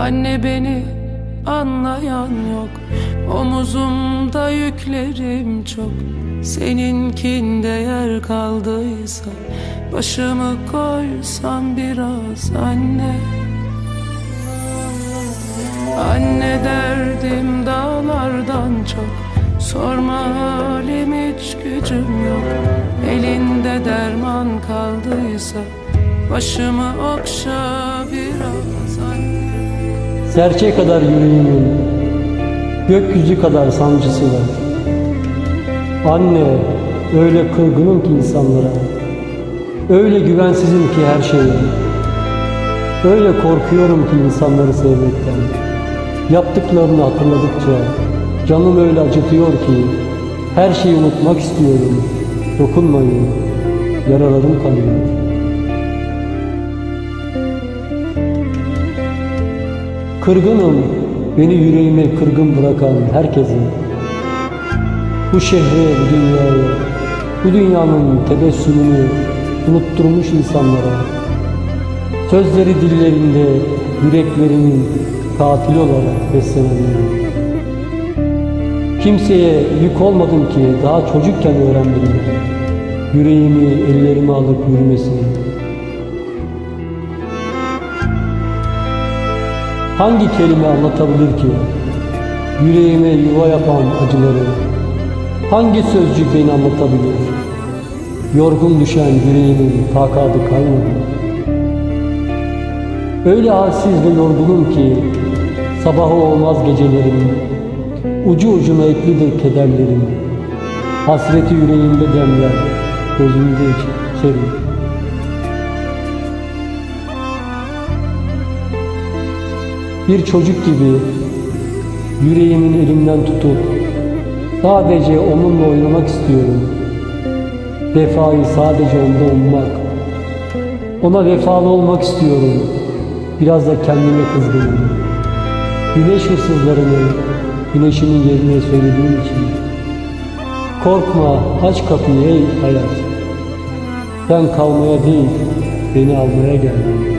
Anne beni anlayan yok. Omuzumda yüklerim çok. Seninkinde yer kaldıysa Başımı koysam biraz anne. Anne derdim dağlardan çok. Sorma halim hiç gücüm yok. Elinde derman kaldıysa Başımı okşa biraz Serçe kadar yüreğimin Gökyüzü kadar sancısı var. Anne öyle kırgınım ki insanlara. Öyle güvensizim ki her şeye. Öyle korkuyorum ki insanları sevmekten. Yaptıklarını hatırladıkça Canım öyle acıtıyor ki Her şeyi unutmak istiyorum. Dokunmayın Yaralarım kanıyor Kırgınım beni yüreğime kırgın bırakan herkese Bu şehre, bu dünyaya, bu dünyanın tebessümünü unutturmuş insanlara. Sözleri dillerinde yüreklerinin katili olarak beslenenlere. Kimseye yük olmadım ki daha çocukken öğrendim. Yüreğimi ellerime alıp yürümesini Hangi kelime anlatabilir ki yüreğime yuva yapan acıları? Hangi sözcük beni anlatabilir? Yorgun düşen yüreğimin takatı kalmadı. Öyle halsiz ve yorgunum ki sabahı olmaz gecelerim. Ucu ucuna eklidir kederlerim. Hasreti yüreğimde demler, gözümde içerim. Bir çocuk gibi yüreğimin elimden tutup sadece onunla oynamak istiyorum. Vefayı sadece onda ummak. Ona vefalı olmak istiyorum. Biraz da kendime kızgınım. Güneş hırsızlarını güneşimin yerine söylediğim için. Korkma aç kapıyı ey hayat. Ben kalmaya değil beni almaya geldim.